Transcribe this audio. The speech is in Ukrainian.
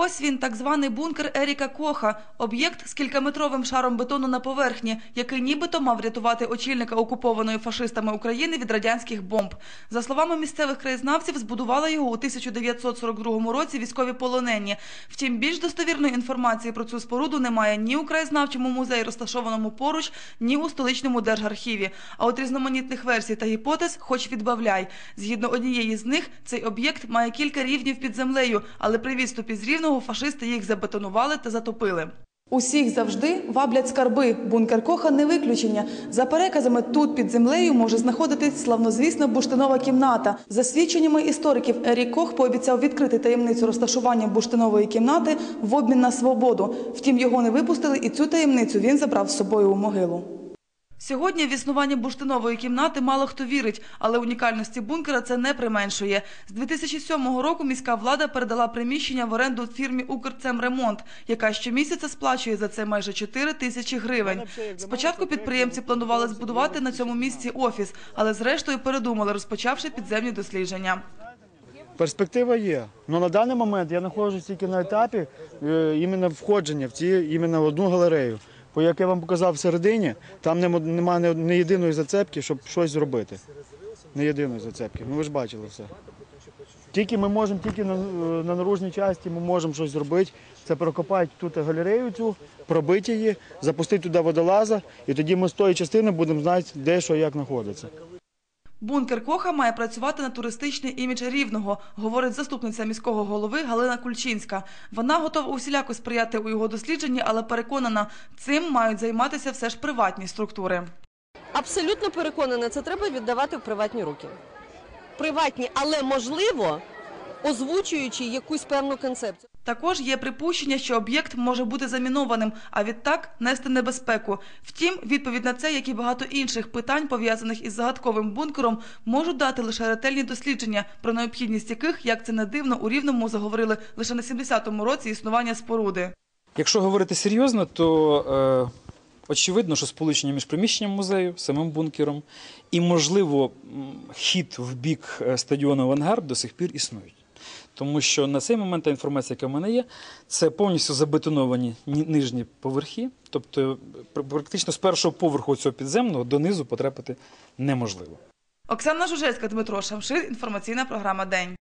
Ось він, так званий бункер Еріка Коха, об'єкт з кількаметровим шаром бетону на поверхні, який нібито мав рятувати очільника окупованої фашистами України від радянських бомб. За словами місцевих краєзнавців, збудували його у 1942 році військові полонені. Втім, більш достовірної інформації про цю споруду немає ні у краєзнавчому музеї, розташованому поруч, ні у столичному держархіві. А от різноманітних версій та гіпотез, хоч відбавляй. Згідно однієї з них, цей об'єкт має кілька рівнів під землею, але при відступі з рівного фашисти їх забетонували та затопили. Усіх завжди ваблять скарби. Бункер Коха не виключення. За переказами, тут під землею може знаходитись славнозвісна бурштинова кімната. За свідченнями істориків, Ерік Кох пообіцяв відкрити таємницю розташування бурштинової кімнати в обмін на свободу. Втім, його не випустили, і цю таємницю він забрав з собою у могилу. Сьогодні в існування бурштинової кімнати мало хто вірить, але унікальності бункера це не применшує. З 2007 року міська влада передала приміщення в оренду фірмі «Укрцемремонт», яка щомісяця сплачує за це майже 4 тисячі гривень. Спочатку підприємці планували збудувати на цьому місці офіс, але зрештою передумали, розпочавши підземні дослідження. Перспектива є. Ну на даний момент я знаходжусь тільки на етапі е, іменно входження в ці іменно в одну галерею. Бо як я вам показав всередині, там немає не єдиної зацепки, щоб щось зробити. Не єдиної зацепки. Ну ви ж бачили все. Тільки ми можемо, тільки на, на наружній часті ми можемо щось зробити. Це прокопати тут галерею цю, пробити її, запустити туди водолаза, і тоді ми з тої частини будемо знати, де що як знаходиться. Бункер Коха має працювати на туристичний імідж Рівного, говорить заступниця міського голови Галина Кульчинська. Вона готова усіляко сприяти у його дослідженні, але переконана, цим мають займатися все ж приватні структури. Абсолютно переконана, це треба віддавати в приватні руки. Приватні, але можливо, озвучуючи якусь певну концепцію. Також є припущення, що об'єкт може бути замінованим, а відтак нести небезпеку. Втім, відповідь на це, як і багато інших питань, пов'язаних із загадковим бункером, можуть дати лише ретельні дослідження, про необхідність яких, як це не дивно, у Рівному заговорили лише на 70-му році існування споруди. Якщо говорити серйозно, то е, очевидно, що сполучення між приміщенням музею, самим бункером і, можливо, хід в бік е, стадіону «Авангард» до сих пір існують. Тому що на цей момент та інформація, яка в мене є, це повністю забетоновані нижні поверхи, тобто пр- практично з першого поверху цього підземного донизу потрапити неможливо. Оксана Жужельська, Дмитро Шамшир, інформаційна програма День.